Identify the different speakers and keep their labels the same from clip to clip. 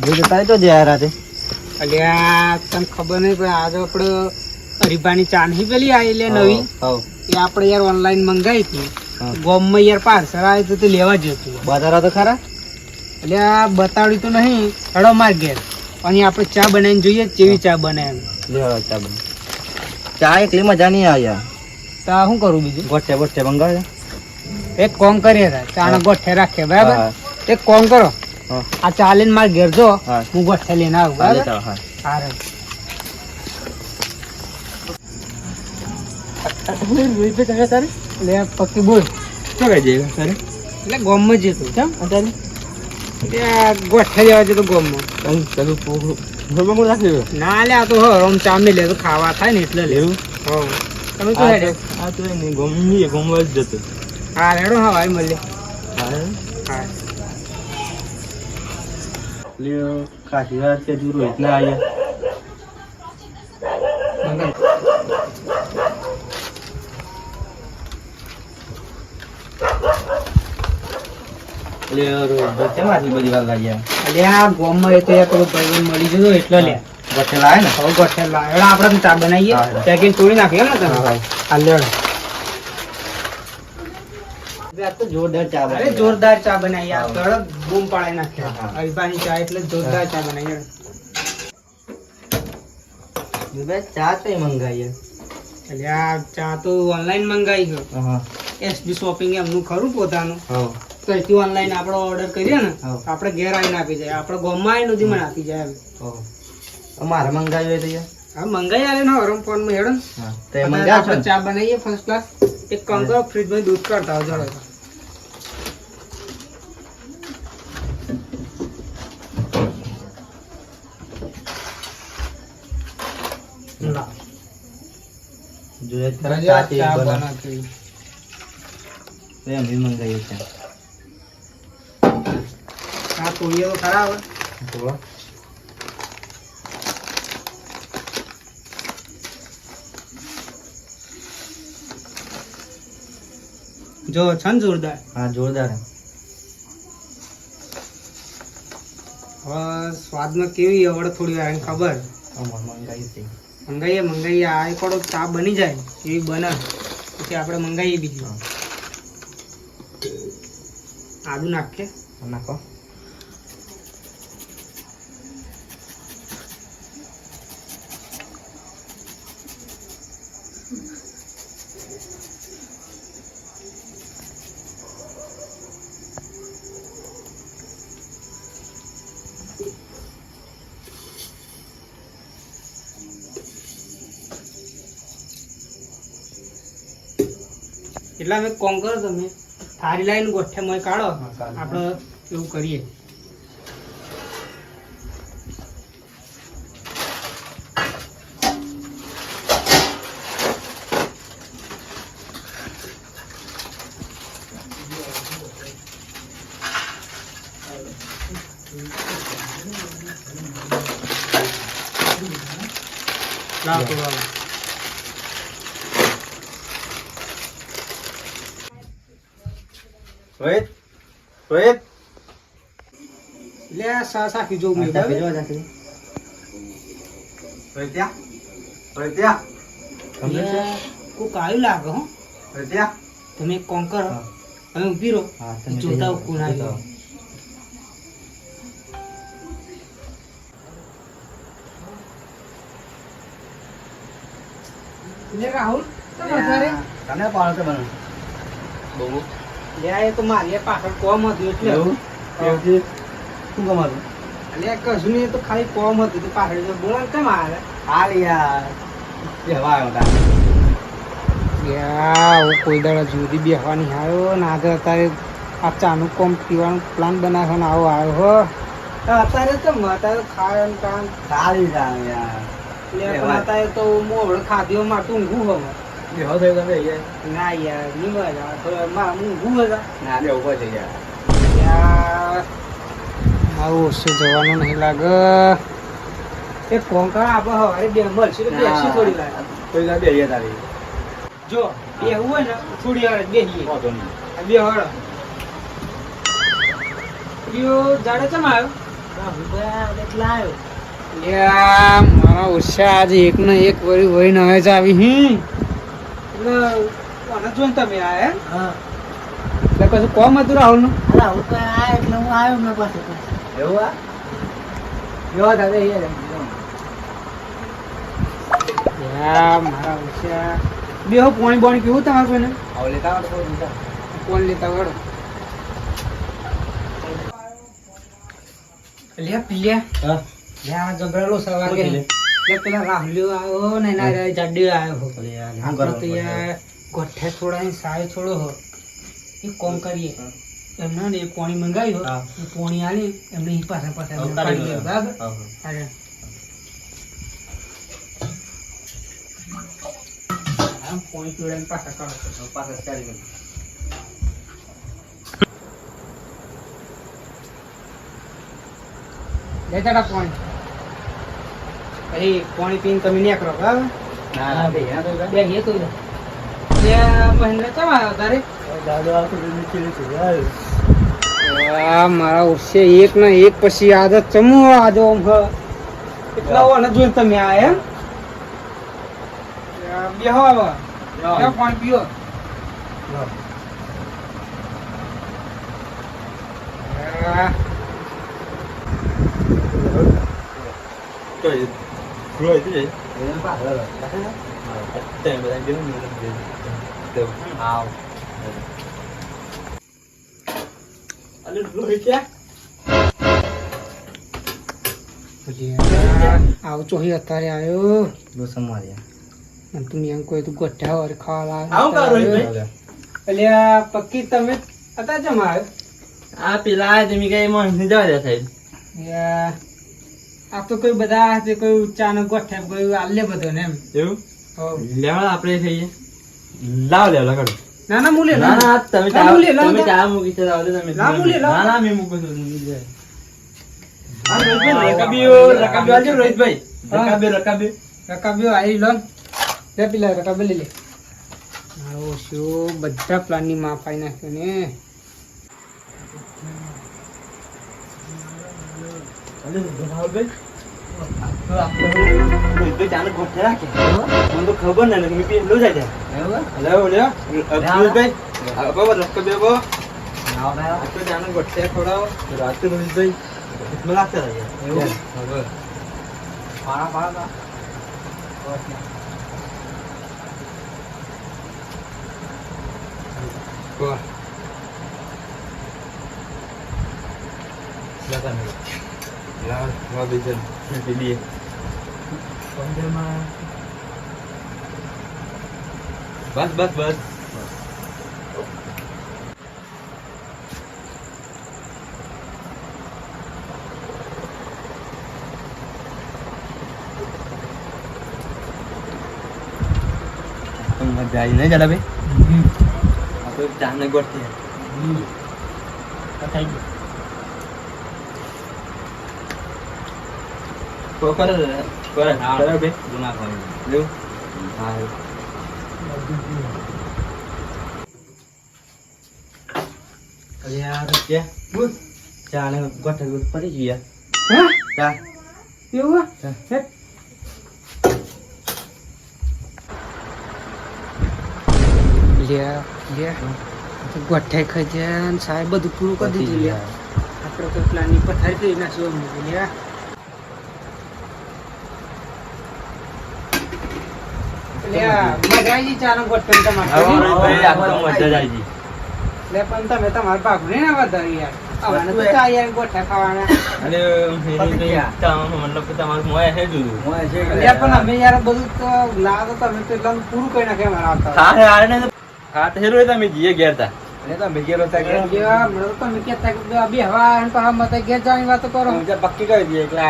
Speaker 1: જો જતા તો જ્યાં રાતે
Speaker 2: અલ્યા તને ખબર નહીં પણ આજે આપણે હરીબાની ચાંદી પેલી આવી લે નવી એ આપણે યાર ઓનલાઈન મંગાવી હતી. ગોમમાં યાર પાર્સલ આવ્યું હતું તે લેવા જતું
Speaker 1: બતારો તો ખરા
Speaker 2: એટલે આ બતાવ્યું તો નહીં હડો માર ઘેર અહીં આપણે ચા બનાવીને જોઈએ કેવી ચા બને એમ
Speaker 1: લેવા ચા બને ચા એકલી મજા નહીં આવે યાર
Speaker 2: તો શું કરું બીજું?
Speaker 1: ગોઠે ગોઠે મંગાવે
Speaker 2: એક કોમ કરીએ ચાના ગોઠે રાખીએ બરાબર? એક કોમ કરો. આ ચા લઈને માર ઘેર જો.
Speaker 1: હું.
Speaker 2: ગોઠે લઈને આવું બરાબર? એટલે પક્કી બોલ. એટલે ગોમમાં જ કેમ? એટલે આ ગોઠે જતો ગોમમાં. ના લે આ તો હો રોમ ચામી લે તો ખાવા થાય ને એટલે લેવું હો તમે શું હેડે હા ભાઈ મળે હા
Speaker 1: છે ના
Speaker 2: તો યાર ભાઈ મળી જતો એટલે લે
Speaker 1: ગઠેલા આવે ને?
Speaker 2: હવે ગઠેલા. એડા આપડે ચા બનાવીએ.
Speaker 1: હા, હા.
Speaker 2: પેકિંગ તોડી નાખીએ ને તમે
Speaker 1: હા, હા.
Speaker 2: હા લેડો
Speaker 1: આ તો જોરદાર ચા
Speaker 2: અરે જોરદાર ચા બનાવી આ
Speaker 1: હા.
Speaker 2: બૂમ પાડી નાખ્યા અલ્પાની ચા એટલે જોરદાર ચા બનાવી
Speaker 1: વિવેક, ચા તો મંગાવીએ.
Speaker 2: એટલે આ ચા તો ઓનલાઈન મંગાવી ગયો એસબી શોપિંગ એમનું ખરું પોતાનું. તો ઓનલાઈન આપણો ઓર્ડર કરીએ ને. આપણે ઘેર આવીને આપી જાય. આપણે ગોમમાં આવીને સુધી મને આપી જાય એમ.
Speaker 1: મારે મંગાવ્યું હોય તો
Speaker 2: હા મંગાઈ આવે ને હરમ ફોનમાં હેડો ચા બનાવીએ ફર્સ્ટ ક્લાસ એક કામ કરો ફ્રીજમાં દૂધ કાઢતા આવો
Speaker 1: જોઈએ. તો છે.
Speaker 2: તો
Speaker 1: તો
Speaker 2: જો છે જોરદાર?
Speaker 1: હા જોરદાર
Speaker 2: હવે સ્વાદમાં કેવી અવડ થોડી વાર ખબર?
Speaker 1: મંગાવી છે
Speaker 2: મંગાઈએ મંગાઈએ આ એક તાપ ચા બની જાય એવી બને. પછી આપણે મંગાઈએ બીજી. આદુ નાખીએ.
Speaker 1: નાખો.
Speaker 2: એટલે અમે કોમ કરો તમે. થારી લાઈન ગોઠે મય કાઢો. આપણે એવું કરીએ. લાવ તો
Speaker 1: રોહિત રોહિત.
Speaker 2: લે સા સાખી જો મે બરાબર?
Speaker 1: પીજો ચા પીજો. રોહિત
Speaker 2: તમને કો આવ્યું લાગે હો.
Speaker 1: રોહિત
Speaker 2: તમે એક કરો.
Speaker 1: હા.
Speaker 2: તમે ઊભી રહો.
Speaker 1: હા, તમે
Speaker 2: જોતા કોણ આવ્યો રાહુલ તમે
Speaker 1: તને પાડો તો બને બહુ.
Speaker 2: લે એ તો મારી પાછળ કોમ હતું એટલે.
Speaker 1: શું કમાતું
Speaker 2: લે કશું નહીં તો ખાલી કોમ હતું તો પાછળ તો બોલાવ કેમ આવે?
Speaker 1: હાલ યાર. બેહવા આવ્યો તા
Speaker 2: યા હું કોઈ દાડા જુદી બેહવાની આવ્યો ને આજે અત્યારે આ ચાનું કોમ પીવાનું પ્લાન બનાવ્યો ને આવો આવ્યો હો. અત્યારે તો અત્યારે ખાવાનું કામ
Speaker 1: જાણ યાર.
Speaker 2: અત્યારે તો હું હમણાં ખાધીઓ માટે ઊંઘું હવે
Speaker 1: બેહો થયો તમે યાર
Speaker 2: ના યાર નહીં મજા હું હતા
Speaker 1: ના બે ઊભો છે યાર
Speaker 2: આવું ઓછું જવાનું નહીં લાગે એ કોણ કર આપણે હવારે બે મળશે તો બેસી થોડી વાર
Speaker 1: કોઈ ના બેહીએ તારી
Speaker 2: જો બેહવું હોય ને થોડી વાર જ બેસીએ
Speaker 1: વાંધો નહીં
Speaker 2: આ બે હળ રાહુલિયો જાડે ચમ આવ્યો લ્યા, મારા ઉષા આજે એક ને એક વરી વહીને હવે જ આવી હી એટલે કોને જોઈને તમે આયા એમ? એટલે કશું કોમ હતું રાહુલનું
Speaker 1: એવું આ?
Speaker 2: મારા બે હો પોણી બોણી કેવું તમારે કોઈને?
Speaker 1: આવો લેતા આવો તો કોઈ બીજા.
Speaker 2: કોણ લેતા વળો લે પીલ્યા
Speaker 1: હા.
Speaker 2: લ્યા જબરેલો સવાર કે
Speaker 1: શું
Speaker 2: લે પેલા રાહુલિયો આવ્યો ને એના આવ્યો હો
Speaker 1: યાર,
Speaker 2: તો યાર સાય થોડો હો. એ કોમ કરીએ. એમને ને પોણી મંગાવ્યું એ પોણી આલી એમને
Speaker 1: લો.
Speaker 2: દેવું, બરાબર પોણી પીવડાવીને પાછા
Speaker 1: હવે પાછા ચાલી ગયો.
Speaker 2: લે તારા પોણી. પછી પાણી પીને તમે નીકળો બરાબર?
Speaker 1: ના, ભાઈ તો
Speaker 2: તો મહેન્દ્ર ચમ આવ્યો તારે? આ મારા ઉઠશે એક ને એક પછી આદત ચમુ આજો. એટલા વાને જોઈને તમે આ એમ? બેહો આવો પાણી પીઓ. આ
Speaker 1: એને પાછળ Ada આવ.
Speaker 2: પછી ya? આવો ચોહી અત્યારે આવ્યો
Speaker 1: બસ અમારે
Speaker 2: અને તું એમ કોઈ તું ગોઠા વાર ખાવા
Speaker 3: આવું કરો રોહિતભાઈ?
Speaker 1: હવે.
Speaker 2: એટલે આ પક્કી તમે અત્યારે જમ આવ્યો
Speaker 3: આ પેલા જમી કઈ માણસની જવા દે સાહેબ
Speaker 2: યા, આ તો કોઈ બધા કોઈ ચાનો ગોઠે કોઈ આલે બધો ને એમ.
Speaker 3: એવું?
Speaker 2: હોવ.
Speaker 3: આપણે થઈએ. લાવ લેવ લગાડો
Speaker 2: ના ના મૂલે
Speaker 3: ના ના તમે ચા તમે ચા મૂકી છે લાવ તમે
Speaker 2: ના, મૂલે.
Speaker 3: ના ના મે મૂકું છું રકાબીઓ રકાબીઓ આજે રોહિતભાઈ. રકાબીઓ રકાબીઓ.
Speaker 2: રકાબ્યો આવી લો. લે પેલા રકાબ્યો લઈ લે. આવો શું બધા પ્લાનની માફ પાઈ નાખ્યો ને.
Speaker 3: તો આપણે ખબર ને તમે પેલો જાય છે
Speaker 1: એવું?
Speaker 3: લેવો લેવો રોહિતભાઈ આ બાબા રકાબીઓ બો
Speaker 1: આવો, આવો.
Speaker 3: આ તો ચાને ગોઠે ખવડાવો રાતે રોહિતભાઈ કેટલા લાગતા રહ્યા
Speaker 1: એવું?
Speaker 3: હવે
Speaker 1: પાડા, પાડા,
Speaker 3: કોણ લાવ લાવ બીજન પેલી બસ બસ બસ મજા આવી નહીં જરા ભાઈ આપણે ચાર ચાને ગોઠતી
Speaker 2: થઈ ગયું
Speaker 3: કરે કરે
Speaker 1: હા.
Speaker 3: બે
Speaker 1: જૂના ઘરે.
Speaker 3: એવું? હા
Speaker 1: અરે યાર, કે? ચા ને ગોઠે ગોઠ પડી ગયા.
Speaker 2: હા?
Speaker 1: ચા.
Speaker 2: એવું?
Speaker 1: હે?
Speaker 2: લે લે. તો ગોઠાઈ ખાઈ ને સાહેબ બધું પૂરું કરી દીધું લે. આપણે તો પ્લાનિંગ પથારી કરી નાખ્યો લે લે મજા આવી ગઈ ચાનો ગોઠણ તમારે
Speaker 3: હવે ભાઈ આ તો મજા જ આવી ગઈ
Speaker 2: લે પણ તમે તો તો તો તો
Speaker 3: તો તો તા.
Speaker 1: તો
Speaker 2: તો મતે ઘેર કરો.
Speaker 3: પક્કી કરી દઈએ એટલે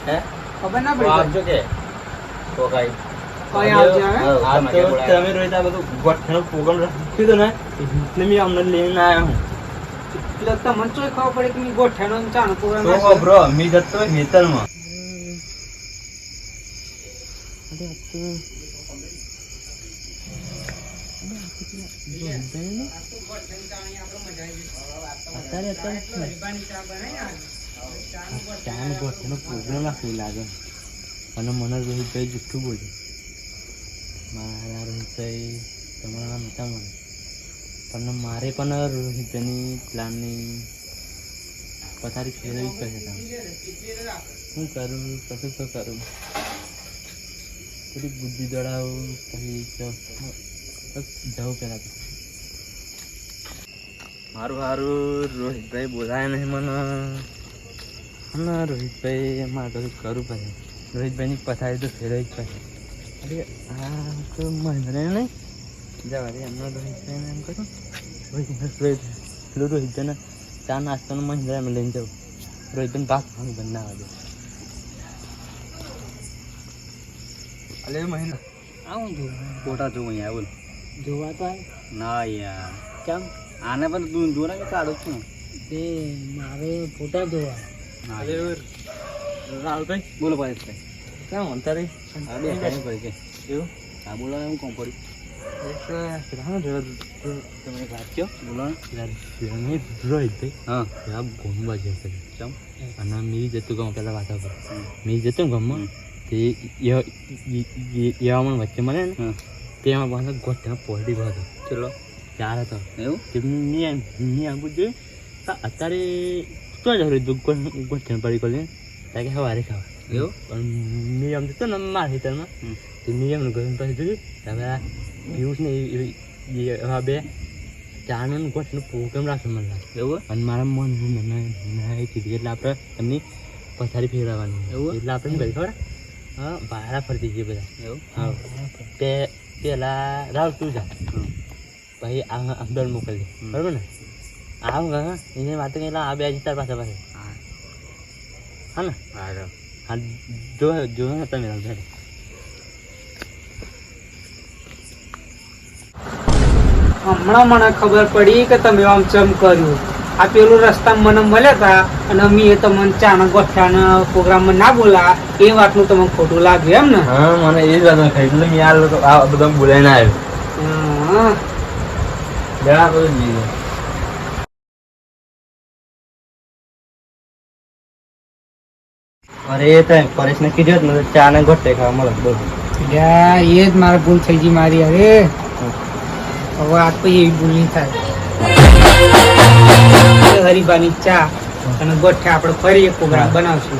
Speaker 2: તું ખબર ના
Speaker 3: તો
Speaker 2: પડી
Speaker 3: કે? તો કાઈ તો તમે રોજ આ બધું ગોઠણો પ્રોગ્રામ રાખ્યું હતું ને? એટલે મેં અમને લઈને આવ્યો હું.
Speaker 2: એટલે તમને ચોય ખબર પડે કે મેં ગોઠાનો ચાનો પ્રોગ્રામ
Speaker 3: તો બ્રો મી જતો હેતરમાં અત્યારે અત્યારે પ્રોગ્રામ રાખવી લાગે. અને મને રોહિતભાઈ જુઠ્ઠું બોલ્યું. મારા રોહિતભાઈ તમારા નહોતા મને. પણ મારે પણ રોહિતભાઈની પ્લાનની પથારી ફેરવી કહે તમે શું કરું, કશું તો કરું. થોડી બુદ્ધિ દોડાવું, પછી જવું પહેલાં તો. મારું સારું રોહિતભાઈ બોલાય નહીં મને. અને રોહિતભાઈ મારે કરું પડે રોહિતભાઈની પથારી તો જ પડે અરે આ તો મહેન્દ્ર નહીં જવા દે એમનો રોહિતભાઈને એમ કરું. રોહિત પેલું રોહિતભાઈને ચા નાસ્તાનો મહેન્દ્ર એમ લઈને જાઉં રોહિતભાઈને ભાગ ખાવાનું બંધ ના દે. અલે મહેન્દ્ર
Speaker 2: આવું જો
Speaker 1: ફોટા જોઉં અહીંયા બોલ.
Speaker 2: જોવા તો
Speaker 1: ના યાર.
Speaker 2: કેમ?
Speaker 1: આને પણ દૂર જોને કે કાઢો છું?
Speaker 2: તે મારે ફોટા જોવા.
Speaker 3: અરે રાહુલભાઈ
Speaker 1: બોલો ભાઈ
Speaker 3: ક્યાં મનતા રહી
Speaker 1: હા બે ટાઈમ ભાઈ કે.
Speaker 3: એવું?
Speaker 1: હા બોલો હું
Speaker 3: કોણ પડ્યું તમે વાત કહો
Speaker 1: બોલો હા.
Speaker 3: ગમવા જશે અને મેં જતું ગમ પહેલાં વાત પર મેં જતું ગમમાં? તે એવા મને વચ્ચે મળે તેમાં પાછા ગોઠા પડી ગયો હતો.
Speaker 1: ચલો.
Speaker 3: ચાર હતો.
Speaker 1: એવું?
Speaker 3: કે મેં મેં આવું જોયું. અત્યારે શું જરૂર ગોઠણ પડી ગયો ત્યાં કે સવારે ખાવા
Speaker 1: એવું
Speaker 3: પણ મેં આમ જતો ને મારા ખેતરમાં
Speaker 1: હમ.
Speaker 3: તે મેં એમનું ઘર પાસે જોયું હવે આ પિયુષ ને એ- બે ચાનો ગોઠનો પ્રોગ્રામ રાખ્યો મને.
Speaker 1: એવું
Speaker 3: અને મારા મન મને ના કીધી એટલે આપણે એમની પથારી ફેરવવાની
Speaker 1: એવું?
Speaker 3: એટલે આપણે કરીએ ખબર હા વારા ફરતી જઈએ બધા
Speaker 1: એવું
Speaker 3: હા તે પેલા રાવ તું જા પછી અંદર મોકલજે. બરોબર ને આવ હા એને વાત કરી આ બે તાર પાસે પાસે
Speaker 1: હા
Speaker 3: ને?
Speaker 1: હા
Speaker 3: હા. જો જો ને તમે
Speaker 2: હમણાં મને ખબર પડી કે તમે આમ ચમ કર્યું. આ પેલું રસ્તા મને મળ્યા હતા અને અમે એ તમને ચાના ગોઠાના પ્રોગ્રામમાં ના બોલા એ વાતનું તમને ખોટું લાગ્યું એમ ને?
Speaker 3: હા મને એ જ વાત ખાઈ એટલે મેં આ બધા બોલાઈને આવ્યો.
Speaker 2: હા.
Speaker 3: જણા અરે એ તો પરેશને કીધું ને ચા ને ગોઠે ખાવા મળે બોલ.
Speaker 2: યા એ જ મારે ભૂલ થઈ ગઈ મારી અરે. હવે આજ પછી એવી ભૂલ નહીં થાય. હરીબાની ચા અને ગોઠે આપણે ફરી એક પ્રોગ્રામ બનાવશું.